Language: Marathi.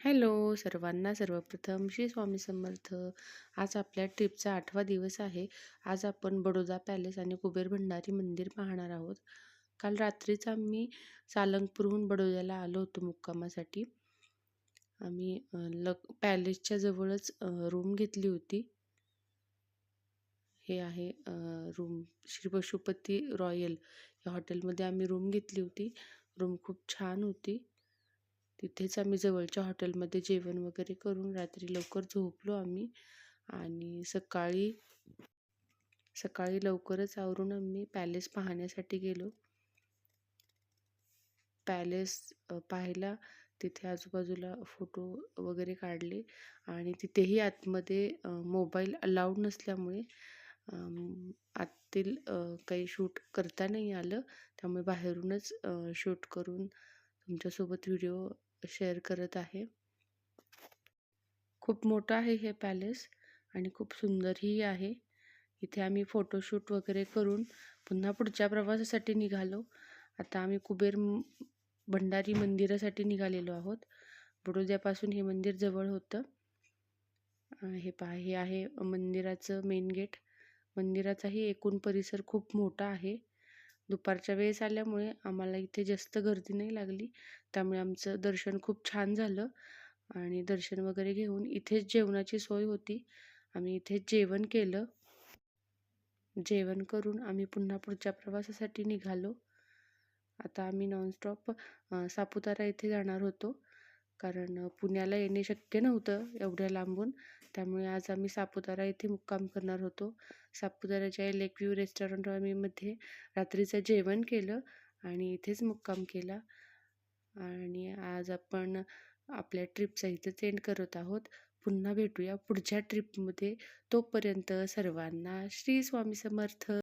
हॅलो सर्वांना सर्वप्रथम श्री स्वामी समर्थ. आज आपल्या ट्रिपचा आठवा दिवस आहे. आज आपण बडोदा पॅलेस आणि कुबेर भंडारी मंदिर पाहणार आहोत. काल रात्रीच आम्ही सालंगपूरहून बडोद्याला आलो होतो मुक्कामासाठी. आम्ही ल लक पॅलेसच्या जवळच रूम घेतली होती. हे आहे रूम श्री पशुपती रॉयल. या हॉटेलमध्ये आम्ही रूम घेतली होती. रूम खूप छान होती. तिथेच आम्ही जवळच्या हॉटेलमध्ये जेवण वगैरे करून रात्री लवकर झोपलो आम्ही. आणि सकाळी सकाळी लवकरच आवरून आम्ही पॅलेस पाहण्यासाठी गेलो. पॅलेस पाहायला तिथे आजूबाजूला फोटो वगैरे काढले आणि तिथेही आतमध्ये मोबाईल अलाउड नसल्यामुळे आतील काही शूट करता नाही आलं. त्यामुळे बाहेरूनच शूट करून तुमच्यासोबत व्हिडिओ शेअर करत आहे. खूप मोठं आहे हे पॅलेस आणि खूप सुंदरही आहे. इथे आम्ही फोटोशूट वगैरे करून पुन्हा पुढच्या प्रवासासाठी निघालो. आता आम्ही कुबेर भंडारी मंदिरासाठी निघालेलो आहोत. बडोद्यापासून हे मंदिर जवळ होतं. हे पहा हे आहे मंदिराचं मेन गेट मंदिराचाही एकूण परिसर खूप मोठा आहे. दुपारच्या वेळेस आल्यामुळे आम्हाला इथे जास्त गर्दी नाही लागली. त्यामुळे आमचं दर्शन खूप छान झालं आणि दर्शन वगैरे घेऊन इथेच जेवणाची सोय होती. आम्ही इथेच जेवण केलं. जेवण करून आम्ही पुन्हा पुढच्या प्रवासासाठी निघालो. आता आम्ही नॉनस्टॉप सापुतारा इथे जाणार होतो. कारण पुण्याला येणे शक्य नव्हतं एवढ्या लांबून. त्यामुळे आज आम्ही सापुतारा येथे मुक्काम करणार होतो. सापुताऱ्याच्या लेक व्ह्यू रेस्टॉरंट वामीमध्ये रात्रीचं जेवण केलं आणि इथेच मुक्काम केला. आणि आज आपण आपल्या ट्रिपचा इथेच एंड करत आहोत. पुन्हा भेटूया पुढच्या ट्रिपमध्ये. तोपर्यंत सर्वांना श्री स्वामी समर्थ.